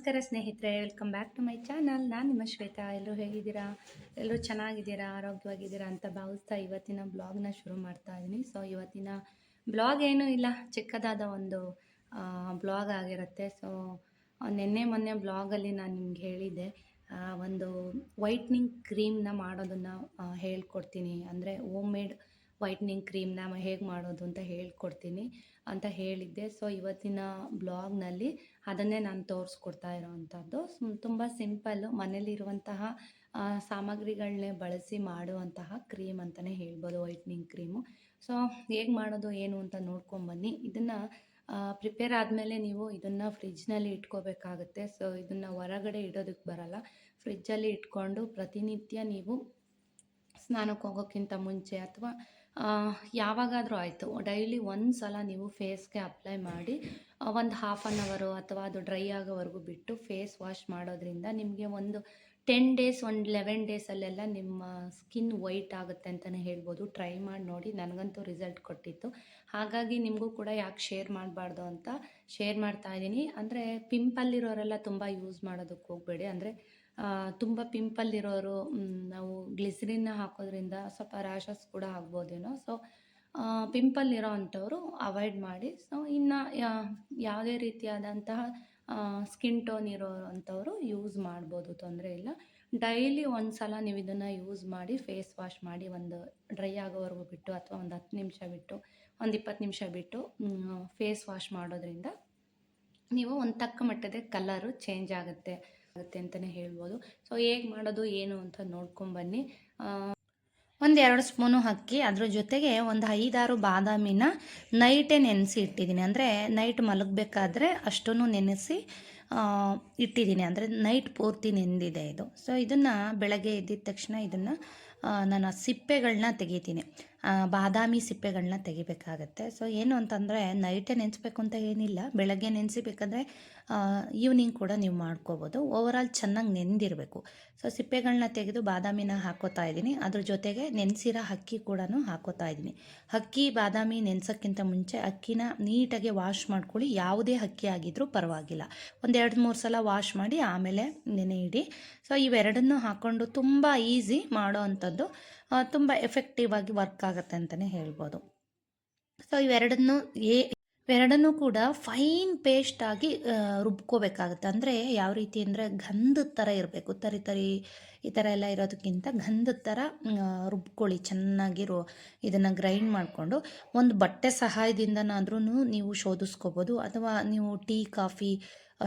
ನಮಸ್ಕಾರ ಸ್ನೇಹಿತರೆ welcome back to my channel ನಾನು ನಿಮ್ಮ ಶ್ವೇತಾ. ಎಲ್ಲರೂ ಹೇಗಿದ್ದೀರಾ? ಎಲ್ಲರೂ ಚೆನ್ನಾಗಿದ್ದೀರಾ? ಆರೋಗ್ಯವಾಗಿದ್ದೀರಾ ಅಂತ ಭಾವಿಸ್ತಾ ಇವತ್ತಿನ ಬ್ಲಾಗ್ನ ಶುರು ಮಾಡ್ತಾ ಇದ್ದೀನಿ ಸೊ ಇವತ್ತಿನ ಬ್ಲಾಗ್ ಏನೂ ಇಲ್ಲ. ಚಿಕ್ಕದಾದ ಒಂದು ಬ್ಲಾಗ್ ಆಗಿರುತ್ತೆ. ಸೊ ನಿನ್ನೆ ಮೊನ್ನೆ ಬ್ಲಾಗಲ್ಲಿ ನಾನು ನಿಮ್ಗೆ ಹೇಳಿದ್ದೆ ಒಂದು ವೈಟ್ನಿಂಗ್ ಕ್ರೀಮ್ನ ಮಾಡೋದನ್ನು ಹೇಳ್ಕೊಡ್ತೀನಿ. ಅಂದರೆ ಓಮ್ ಮೇಡ್ ವೈಟ್ನಿಂಗ್ ಕ್ರೀಮ್ನ ಹೇಗೆ ಮಾಡೋದು ಅಂತ ಹೇಳ್ಕೊಡ್ತೀನಿ ಅಂತ ಹೇಳಿದ್ದೆ. ಸೊ, ಇವತ್ತಿನ ಬ್ಲಾಗ್ನಲ್ಲಿ ಅದನ್ನೇ ನಾನು ತೋರಿಸ್ಕೊಡ್ತಾ ಇರೋವಂಥದ್ದು. ತುಂಬ ಸಿಂಪಲ್ಲು ಮನೇಲಿರುವಂತಹ ಸಾಮಗ್ರಿಗಳನ್ನೇ ಬಳಸಿ ಮಾಡುವಂತಹ ಕ್ರೀಮ್ ಅಂತಲೇ ಹೇಳ್ಬೋದು, ವೈಟ್ನಿಂಗ್ ಕ್ರೀಮು. ಸೊ, ಹೇಗೆ ಮಾಡೋದು, ಏನು ಅಂತ ನೋಡ್ಕೊಂಬನ್ನಿ. ಇದನ್ನು ಪ್ರಿಪೇರ್ ಆದಮೇಲೆ ನೀವು ಇದನ್ನು ಫ್ರಿಜ್ನಲ್ಲಿ ಇಟ್ಕೋಬೇಕಾಗುತ್ತೆ. ಸೊ, ಇದನ್ನು ಹೊರಗಡೆ ಇಡೋದಕ್ಕೆ ಬರಲ್ಲ. ಫ್ರಿಜ್ಜಲ್ಲಿ ಇಟ್ಕೊಂಡು ಪ್ರತಿನಿತ್ಯ ನೀವು ಸ್ನಾನಕ್ಕೆ ಹೋಗೋಕ್ಕಿಂತ ಮುಂಚೆ ಅಥವಾ ಯಾವಾಗಾದರೂ ಆಯಿತು. ಡೈಲಿ ಒಂದು ಸಲ ನೀವು ಫೇಸ್ಗೆ ಅಪ್ಲೈ ಮಾಡಿ ಒಂದು ಹಾಫ್ ಆನ್ ಅವರು ಅಥವಾ ಅದು ಡ್ರೈ ಆಗೋವರೆಗೂ ಬಿಟ್ಟು ಫೇಸ್ ವಾಶ್ ಮಾಡೋದ್ರಿಂದ ನಿಮಗೆ ಒಂದು ಟೆನ್ ಡೇಸ್ ಒಂದು ಲೆವೆನ್ ಡೇಸಲ್ಲೆಲ್ಲ ನಿಮ್ಮ ಸ್ಕಿನ್ ವೈಟ್ ಆಗುತ್ತೆ ಅಂತಲೇ ಹೇಳ್ಬೋದು. ಟ್ರೈ ಮಾಡಿ ನೋಡಿ, ನನಗಂತೂ ರಿಸಲ್ಟ್ ಕೊಟ್ಟಿತ್ತು. ಹಾಗಾಗಿ ನಿಮಗೂ ಕೂಡ ಯಾಕೆ ಶೇರ್ ಮಾಡಬಾರ್ದು ಅಂತ ಶೇರ್ ಮಾಡ್ತಾ ಇದ್ದೀನಿ. ಅಂದರೆ ಪಿಂಪಲ್ಲಿರೋರೆಲ್ಲ ತುಂಬ ಯೂಸ್ ಮಾಡೋದಕ್ಕೆ ಹೋಗಬೇಡಿ. ಅಂದರೆ ತುಂಬ ಪಿಂಪಲ್ ಇರೋರು ನಾವು ಗ್ಲಿಸರಿನ್ನ ಹಾಕೋದ್ರಿಂದ ಸ್ವಲ್ಪ ರ್ಯಾಷಸ್ ಕೂಡ ಆಗ್ಬೋದೇನೋ. ಸೊ ಪಿಂಪಲ್ ಇರೋ ಅಂಥವ್ರು ಅವಾಯ್ಡ್ ಮಾಡಿ. ಸೊ ಇನ್ನು ಯಾವುದೇ ರೀತಿಯಾದಂತಹ ಸ್ಕಿನ್ ಟೋನ್ ಇರೋ ಅಂಥವ್ರು ಯೂಸ್ ಮಾಡ್ಬೋದು, ತೊಂದರೆ ಇಲ್ಲ. ಡೈಲಿ ಒಂದು ಸಲ ನೀವು ಇದನ್ನು ಯೂಸ್ ಮಾಡಿ, ಫೇಸ್ ವಾಶ್ ಮಾಡಿ, ಒಂದು ಡ್ರೈ ಆಗೋವರೆಗೂ ಬಿಟ್ಟು ಅಥವಾ ಒಂದು ಹತ್ತು ನಿಮಿಷ ಬಿಟ್ಟು, ಒಂದು ಇಪ್ಪತ್ತು ನಿಮಿಷ ಬಿಟ್ಟು ಫೇಸ್ ವಾಶ್ ಮಾಡೋದ್ರಿಂದ ನೀವು ಒಂದು ತಕ್ಕ ಮಟ್ಟದ ಕಲರು ಚೇಂಜ್ ಆಗುತ್ತೆ. ಆಗುತ್ತೆ ಅಂತಲೇ ಹೇಳ್ಬೋದು. ಸೊ ಹೇಗೆ ಮಾಡೋದು, ಏನು ಅಂತ ನೋಡ್ಕೊಂಬನ್ನಿ ಒಂದು ಎರಡು ಸ್ಪೂನು ಹಾಕಿ ಅದ್ರ ಜೊತೆಗೆ ಒಂದು ಐದಾರು ಬಾದಾಮಿನ ನೈಟೇ ನೆನೆಸಿ ಇಟ್ಟಿದ್ದೀನಿ. ಅಂದರೆ ನೈಟ್ ಮಲಗಬೇಕಾದ್ರೆ ಅಷ್ಟೂ ನೆನೆಸಿ ಇಟ್ಟಿದ್ದೀನಿ. ಅಂದರೆ ನೈಟ್ ಪೂರ್ತಿ ನೆಂದಿದೆ ಇದು. ಸೊ ಇದನ್ನು ಬೆಳಗ್ಗೆ ಎದ್ದಿದ ತಕ್ಷಣ ಇದನ್ನು ನಾನು ಸಿಪ್ಪೆಗಳನ್ನ ತೆಗಿತೀನಿ. ಬಾದಾಮಿ ಸಿಪ್ಪೆಗಳನ್ನ ತೆಗಿಬೇಕಾಗತ್ತೆ. ಸೊ ಏನು ಅಂತಂದರೆ ನೈಟೇ ನೆನೆಸ್ಬೇಕು ಅಂತ ಏನಿಲ್ಲ. ಬೆಳಗ್ಗೆ ನೆನೆಸಿಬೇಕಂದ್ರೆ ಈವ್ನಿಂಗ್ ಕೂಡ ನೀವು ಮಾಡ್ಕೋಬೋದು. ಓವರಾಲ್ ಚೆನ್ನಾಗಿ ನೆಂದಿರಬೇಕು. ಸೊ ಸಿಪ್ಪೆಗಳನ್ನ ತೆಗೆದು ಬಾದಾಮಿನ ಹಾಕೋತಾ ಇದ್ದೀನಿ. ಅದ್ರ ಜೊತೆಗೆ ನೆನೆಸಿರೋ ಅಕ್ಕಿ ಕೂಡ ಹಾಕೋತಾ ಇದ್ದೀನಿ. ಅಕ್ಕಿ, ಬಾದಾಮಿ ನೆನೆಸೋಕ್ಕಿಂತ ಮುಂಚೆ ಅಕ್ಕಿನ ನೀಟಾಗಿ ವಾಶ್ ಮಾಡ್ಕೊಳ್ಳಿ. ಯಾವುದೇ ಅಕ್ಕಿ ಆಗಿದ್ರೂ ಪರವಾಗಿಲ್ಲ. ಒಂದೆರಡು ಮೂರು ಸಲ ವಾಶ್ ಮಾಡಿ ಆಮೇಲೆ ನೆನೆ ಇಡಿ. ಸೊ ಇವೆರಡನ್ನೂ ಹಾಕ್ಕೊಂಡು ತುಂಬ ಈಸಿ ಮಾಡೋ ಅಂಥದ್ದು. ತುಂಬ ಎಫೆಕ್ಟಿವ್ ಆಗಿ ವರ್ಕ್ ಆಗುತ್ತೆ ಅಂತಲೇ ಹೇಳ್ಬೋದು. ಸೊ ಇವೆರಡನ್ನು ಏ ಇವೆರಡನ್ನೂ ಕೂಡ ಫೈನ್ ಪೇಸ್ಟ್ ಆಗಿ ರುಬ್ಕೋಬೇಕಾಗುತ್ತೆ. ಅಂದರೆ ಯಾವ ರೀತಿ ಅಂದರೆ ಗಂಧದ ಥರ ಇರಬೇಕು. ತರಿ ತರಿ ಈ ಥರ ಎಲ್ಲ ಇರೋದಕ್ಕಿಂತ ಗಂಧದ ಥರ ರುಬ್ಕೊಳ್ಳಿ. ಚೆನ್ನಾಗಿರೋ ಇದನ್ನು ಗ್ರೈಂಡ್ ಮಾಡಿಕೊಂಡು ಒಂದು ಬಟ್ಟೆ ಸಹಾಯದಿಂದನಾದ್ರೂ ನೀವು ಶೋಧಿಸ್ಕೋಬೋದು. ಅಥವಾ ನೀವು ಟೀ, ಕಾಫಿ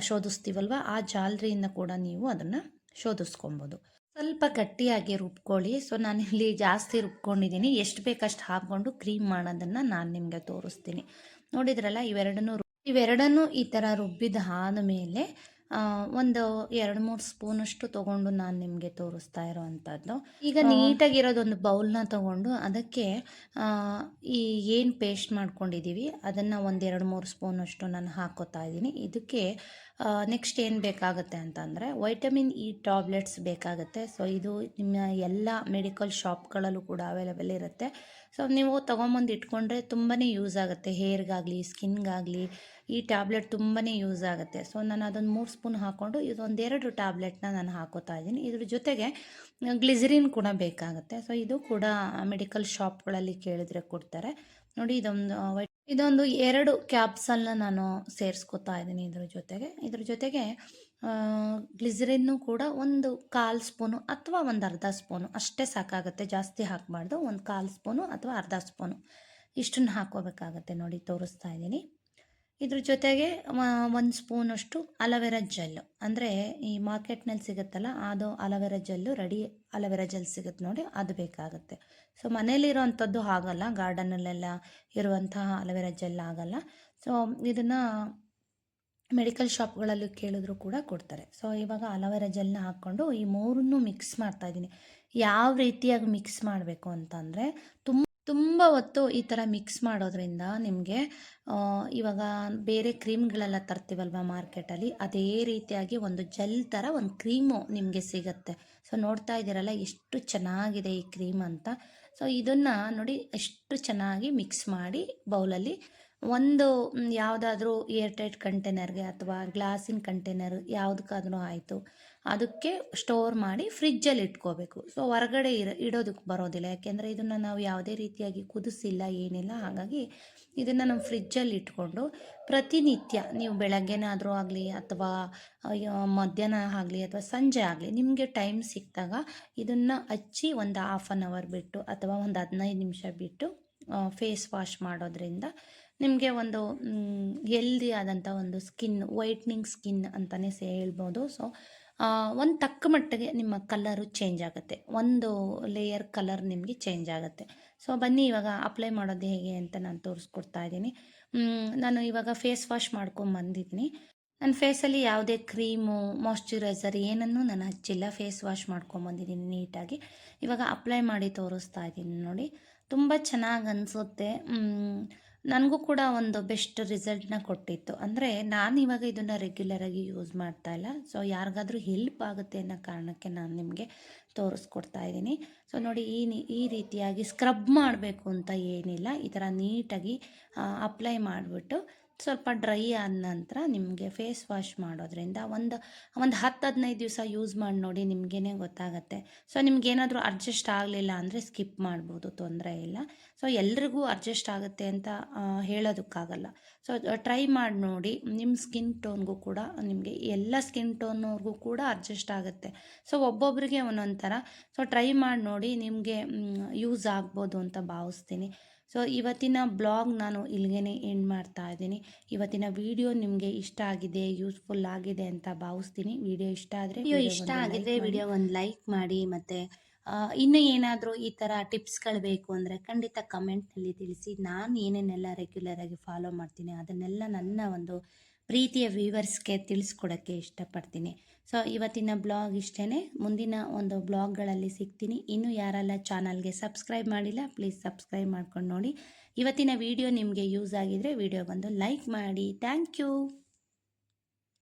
ಶೋಧಿಸ್ತೀವಲ್ವ? ಆ ಜಾಲರಿಯಿಂದ ಕೂಡ ನೀವು ಅದನ್ನು ಶೋಧಿಸ್ಕೊಬೋದು. ಸ್ವಲ್ಪ ಗಟ್ಟಿಯಾಗಿ ರುಬ್ಕೊಳ್ಳಿ. ಸೊ ನಾನಿಲ್ಲಿ ಜಾಸ್ತಿ ರುಬ್ಕೊಂಡಿದ್ದೀನಿ. ಎಷ್ಟು ಬೇಕಷ್ಟು ಹಾಕ್ಕೊಂಡು ಕ್ರೀಮ್ ಮಾಡೋದನ್ನು ನಾನು ನಿಮಗೆ ತೋರಿಸ್ತೀನಿ. ನೋಡಿದ್ರಲ್ಲ ಇವೆರಡನ್ನೂ ಇವೆರಡನ್ನೂ ಈ ಥರ ರುಬ್ಬಿದ ಆದಮೇಲೆ ಒಂದು ಎರಡು ಮೂರು ಸ್ಪೂನಷ್ಟು ತೊಗೊಂಡು ನಾನು ನಿಮಗೆ ತೋರಿಸ್ತಾ ಇರೋವಂಥದ್ದು. ಈಗ ನೀಟಾಗಿರೋದೊಂದು ಬೌಲ್ನ ತೊಗೊಂಡು ಅದಕ್ಕೆ ಈ ಏನು ಪೇಸ್ಟ್ ಮಾಡ್ಕೊಂಡಿದ್ದೀವಿ ಅದನ್ನು ಒಂದೆರಡು ಮೂರು ಸ್ಪೂನಷ್ಟು ನಾನು ಹಾಕೋತಾ ಇದ್ದೀನಿ. ಇದಕ್ಕೆ ನೆಕ್ಸ್ಟ್ ಏನು ಬೇಕಾಗುತ್ತೆ ಅಂತಂದರೆ ವೈಟಮಿನ್ ಇ ಟ್ಯಾಬ್ಲೆಟ್ಸ್ ಬೇಕಾಗುತ್ತೆ. ಸೊ ಇದು ನಿಮ್ಮ ಎಲ್ಲ ಮೆಡಿಕಲ್ ಶಾಪ್ಗಳಲ್ಲೂ ಕೂಡ ಅವೈಲೇಬಲ್ ಇರುತ್ತೆ. ಸೊ ನೀವು ತೊಗೊಂಬಂದು ಇಟ್ಕೊಂಡ್ರೆ ತುಂಬಾ ಯೂಸ್ ಆಗುತ್ತೆ. ಹೇರ್ಗಾಗಲಿ ಸ್ಕಿನ್ಗಾಗಲಿ ಈ ಟ್ಯಾಬ್ಲೆಟ್ ತುಂಬಾ ಯೂಸ್ ಆಗುತ್ತೆ. ಸೊ ನಾನು ಅದೊಂದು ಮೂರು ಸ್ಪೂನ್ ಹಾಕ್ಕೊಂಡು ಇದೊಂದೆರಡು ಟ್ಯಾಬ್ಲೆಟ್ನ ನಾನು ಹಾಕೋತಾ ಇದ್ದೀನಿ. ಇದ್ರ ಜೊತೆಗೆ ಗ್ಲಿಸರಿನ್ ಕೂಡ ಬೇಕಾಗುತ್ತೆ. ಸೊ ಇದು ಕೂಡ ಮೆಡಿಕಲ್ ಶಾಪ್ಗಳಲ್ಲಿ ಕೇಳಿದ್ರೆ ಕೊಡ್ತಾರೆ. ನೋಡಿ, ಇದೊಂದು ಇದೊಂದು ಎರಡು ಕ್ಯಾಪ್ಸಲ್ನ ನಾನು ಸೇರಿಸ್ಕೊತಾ ಇದ್ದೀನಿ ಇದ್ರ ಜೊತೆಗೆ. ಇದ್ರ ಜೊತೆಗೆ ಗ್ಲಿಸರಿನ್ನು ಕೂಡ ಒಂದು ಕಾಲು ಸ್ಪೂನು ಅಥವಾ ಒಂದು ಅರ್ಧ ಸ್ಪೂನು ಅಷ್ಟೇ ಸಾಕಾಗುತ್ತೆ. ಜಾಸ್ತಿ ಹಾಕಬಾರ್ದು. ಒಂದು ಕಾಲು ಸ್ಪೂನು ಅಥವಾ ಅರ್ಧ ಸ್ಪೂನು. ಇಷ್ಟನ್ನು ಹಾಕೋಬೇಕಾಗತ್ತೆ ನೋಡಿ, ತೋರಿಸ್ತಾ ಇದ್ದೀನಿ. ಇದ್ರ ಜೊತೆಗೆ ಒಂದು ಸ್ಪೂನಷ್ಟು ಅಲವೆರಾ ಜೆಲ್. ಅಂದರೆ ಈ ಮಾರ್ಕೆಟ್ನಲ್ಲಿ ಸಿಗುತ್ತಲ್ಲ, ಅದು aloe vera gel, ready aloe vera gel ಸಿಗುತ್ತೆ ನೋಡಿ ಅದು ಬೇಕಾಗುತ್ತೆ. ಸೊ ಮನೇಲಿರೋವಂಥದ್ದು ಆಗಲ್ಲ ಗಾರ್ಡನಲ್ಲೆಲ್ಲ ಇರುವಂತಹ ಅಲವೆರಾ ಜೆಲ್ ಆಗಲ್ಲ. ಸೊ ಇದನ್ನು ಮೆಡಿಕಲ್ ಶಾಪ್ಗಳಲ್ಲಿ ಕೇಳಿದ್ರು ಕೂಡ ಕೊಡ್ತಾರೆ. ಸೊ ಇವಾಗ ಅಲವೆರಾ ಜೆಲ್ನ ಹಾಕ್ಕೊಂಡು ಈ ಮೂರನ್ನು ಮಿಕ್ಸ್ ಮಾಡ್ತಾ ಇದ್ದೀನಿ. ಯಾವ ರೀತಿಯಾಗಿ ಮಿಕ್ಸ್ ಮಾಡಬೇಕು ಅಂತಂದರೆ ತುಂಬ ತುಂಬ ಹೊತ್ತು ಈ ಥರ ಮಿಕ್ಸ್ ಮಾಡೋದ್ರಿಂದ ನಿಮಗೆ ಇವಾಗ ಬೇರೆ ಕ್ರೀಮ್ಗಳೆಲ್ಲ ತರ್ತೀವಲ್ವ ಮಾರ್ಕೆಟಲ್ಲಿ, ಅದೇ ರೀತಿಯಾಗಿ ಒಂದು ಜೆಲ್ ಥರ ಒಂದು ಕ್ರೀಮು ನಿಮಗೆ ಸಿಗುತ್ತೆ. ಸೊ, ನೋಡ್ತಾ ಇದ್ದೀರಲ್ಲ ಎಷ್ಟು ಚೆನ್ನಾಗಿದೆ ಈ ಕ್ರೀಮ್ ಅಂತ. ಸೊ, ಇದನ್ನು ನೋಡಿ ಎಷ್ಟು ಚೆನ್ನಾಗಿ ಮಿಕ್ಸ್ ಮಾಡಿ ಬೌಲಲ್ಲಿ ಒಂದು ಯಾವುದಾದ್ರೂ ಏರ್ಟೈಟ್ ಕಂಟೈನರ್ಗೆ ಅಥವಾ ಗ್ಲಾಸಿನ ಕಂಟೈನರ್ ಯಾವುದಕ್ಕಾದ್ರೂ ಆಯಿತು. ಅದಕ್ಕೆ ಸ್ಟೋರ್ ಮಾಡಿ ಫ್ರಿಜ್ಜಲ್ಲಿ ಇಟ್ಕೋಬೇಕು. ಸೊ ಹೊರಗಡೆ ಇರ ಇಡೋದಕ್ಕೆ ಬರೋದಿಲ್ಲ. ಯಾಕೆಂದರೆ ಇದನ್ನು ನಾವು ಯಾವುದೇ ರೀತಿಯಾಗಿ ಕುದಿಸಿಲ್ಲ, ಏನಿಲ್ಲ, ಹಾಗಾಗಿ ಇದನ್ನು ನಾವು ಫ್ರಿಜ್ಜಲ್ಲಿ ಇಟ್ಕೊಂಡು ಪ್ರತಿನಿತ್ಯ ನೀವು ಬೆಳಗ್ಗೆನಾದರೂ ಆಗಲಿ ಅಥವಾ ಮಧ್ಯಾಹ್ನ ಆಗಲಿ ಅಥವಾ ಸಂಜೆ ಆಗಲಿ ನಿಮಗೆ ಟೈಮ್ ಸಿಕ್ಕಿದಾಗ ಇದನ್ನು ಹಚ್ಚಿ ಒಂದು ಹಾಫ್ ಆನ್ ಅವರ್ ಬಿಟ್ಟು ಅಥವಾ ಒಂದು ಹದಿನೈದು ನಿಮಿಷ ಬಿಟ್ಟು ಫೇಸ್ ವಾಶ್ ಮಾಡೋದ್ರಿಂದ ನಿಮಗೆ ಒಂದು ಹೆಲ್ದಿ ಆದಂಥ ಒಂದು ಸ್ಕಿನ್ ವೈಟ್ನಿಂಗ್ ಸ್ಕಿನ್ ಅಂತಲೇ ಸೇ ಹೇಳ್ಬೋದು. ಸೊ ಒಂದು ತಕ್ಕ ಮಟ್ಟಿಗೆ ನಿಮ್ಮ ಕಲರು ಚೇಂಜ್ ಆಗುತ್ತೆ. ಒಂದು ಲೇಯರ್ ಕಲರ್ ನಿಮಗೆ ಚೇಂಜ್ ಆಗುತ್ತೆ. ಸೊ ಬನ್ನಿ ಇವಾಗ ಅಪ್ಲೈ ಮಾಡೋದು ಹೇಗೆ ಅಂತ ನಾನು ತೋರಿಸ್ಕೊಡ್ತಾ ಇದ್ದೀನಿ. ನಾನು ಇವಾಗ ಫೇಸ್ ವಾಶ್ ಮಾಡ್ಕೊಂಡು ಬಂದಿದ್ದೀನಿ. ನನ್ನ ಫೇಸಲ್ಲಿ ಯಾವುದೇ ಕ್ರೀಮು ಮಾಯ್ಶ್ಚರೈಸರ್ ಏನನ್ನೂ ನಾನು ಹಚ್ಚಿಲ್ಲ. ಫೇಸ್ ವಾಶ್ ಮಾಡ್ಕೊಂಬಂದಿದ್ದೀನಿ ನೀಟಾಗಿ. ಇವಾಗ ಅಪ್ಲೈ ಮಾಡಿ ತೋರಿಸ್ತಾ ಇದ್ದೀನಿ ನೋಡಿ. ತುಂಬ ಚೆನ್ನಾಗಿ ಅನಿಸುತ್ತೆ. ನನಗೂ ಕೂಡ ಒಂದು ಬೆಸ್ಟ್ ರಿಸಲ್ಟ್ನ ಕೊಟ್ಟಿತ್ತು. ಅಂದರೆ ನಾನು ಇವಾಗ ಇದನ್ನು ರೆಗ್ಯುಲರಾಗಿ ಯೂಸ್ ಮಾಡ್ತಾ ಇಲ್ಲ. ಸೊ ಯಾರಿಗಾದ್ರೂ ಹೆಲ್ಪ್ ಆಗುತ್ತೆ ಅನ್ನೋ ಕಾರಣಕ್ಕೆ ನಾನು ನಿಮಗೆ ತೋರಿಸ್ಕೊಡ್ತಾ ಇದ್ದೀನಿ. ಸೊ ನೋಡಿ, ಈ ಈ ರೀತಿಯಾಗಿ ಸ್ಕ್ರಬ್ ಮಾಡಬೇಕು ಅಂತ ಏನಿಲ್ಲ. ಈ ಥರ ನೀಟಾಗಿ ಅಪ್ಲೈ ಮಾಡಿಬಿಟ್ಟು ಸ್ವಲ್ಪ ಡ್ರೈ ಆದ ನಂತರ ನಿಮಗೆ ಫೇಸ್ ವಾಶ್ ಮಾಡೋದ್ರಿಂದ ಒಂದು ಒಂದು ಹತ್ತು ಹದಿನೈದು ದಿವಸ ಯೂಸ್ ಮಾಡಿ ನೋಡಿ ನಿಮಗೇನೆ ಗೊತ್ತಾಗುತ್ತೆ. ಸೊ ನಿಮ್ಗೇನಾದರೂ ಅಡ್ಜಸ್ಟ್ ಆಗಲಿಲ್ಲ ಅಂದರೆ ಸ್ಕಿಪ್ ಮಾಡ್ಬೋದು, ತೊಂದರೆ ಇಲ್ಲ. ಸೊ ಎಲ್ರಿಗೂ ಅಡ್ಜಸ್ಟ್ ಆಗುತ್ತೆ ಅಂತ ಹೇಳೋದಕ್ಕಾಗಲ್ಲ. ಸೊ ಟ್ರೈ ಮಾಡಿ ನೋಡಿ ನಿಮ್ಮ ಸ್ಕಿನ್ ಟೋನ್ಗೂ ಕೂಡ, ನಿಮಗೆ ಎಲ್ಲ ಸ್ಕಿನ್ ಟೋನ್ವ್ರಿಗೂ ಕೂಡ ಅಡ್ಜಸ್ಟ್ ಆಗುತ್ತೆ. ಸೊ ಒಬ್ಬೊಬ್ಬರಿಗೆ ಒಂದೊಂದು ಥರ. ಸೊ ಟ್ರೈ ಮಾಡಿ ನೋಡಿ ನಿಮಗೆ ಯೂಸ್ ಆಗ್ಬೋದು ಅಂತ ಭಾವಿಸ್ತೀನಿ. ಸೊ ಇವತ್ತಿನ ಬ್ಲಾಗ್ ನಾನು ಇಲ್ಲಿಗೆ ಎಂಡ್ ಮಾಡ್ತಾ ಇದ್ದೀನಿ. ಇವತ್ತಿನ ವಿಡಿಯೋ ನಿಮಗೆ ಇಷ್ಟ ಆಗಿದೆ ಯೂಸ್ಫುಲ್ ಆಗಿದೆ ಅಂತ ಭಾವಿಸ್ತೀನಿ. ವಿಡಿಯೋ ಇಷ್ಟ ಆದರೆ ವಿಡಿಯೋ ಇಷ್ಟ ಆಗಿದ್ರೆ ವಿಡಿಯೋ ಒಂದು ಲೈಕ್ ಮಾಡಿ ಮತ್ತು ಇನ್ನು ಏನಾದರೂ ಈ ಥರ ಟಿಪ್ಸ್ಗಳು ಬೇಕು ಅಂದರೆ ಖಂಡಿತ ಕಮೆಂಟ್ನಲ್ಲಿ ತಿಳಿಸಿ. ನಾನು ಏನೇನೆಲ್ಲ ರೆಗ್ಯುಲರಾಗಿ ಫಾಲೋ ಮಾಡ್ತೀನಿ ಅದನ್ನೆಲ್ಲ ನನ್ನ ಒಂದು ಪ್ರೀತಿಯ ವ್ಯೂವರ್ಸ್ಗೆ ತಿಳಿಸ್ಕೊಡೋಕ್ಕೆ ಇಷ್ಟಪಡ್ತೀನಿ. ಸೊ, ಇವತ್ತಿನ ಬ್ಲಾಗ್ ಇಷ್ಟೇ ಮುಂದಿನ ಒಂದು ಬ್ಲಾಗ್ಗಳಲ್ಲಿ ಸಿಗ್ತೀನಿ. ಇನ್ನೂ ಯಾರೆಲ್ಲ ಚಾನಲ್ಗೆ ಸಬ್ಸ್ಕ್ರೈಬ್ ಮಾಡಿಲ್ಲ, ಪ್ಲೀಸ್ ಸಬ್ಸ್ಕ್ರೈಬ್ ಮಾಡ್ಕೊಂಡು ನೋಡಿ. ಇವತ್ತಿನ ವಿಡಿಯೋ ನಿಮಗೆ ಯೂಸ್ ಆಗಿದರೆ ವಿಡಿಯೋ ಬಂದು ಲೈಕ್ ಮಾಡಿ. Thank you.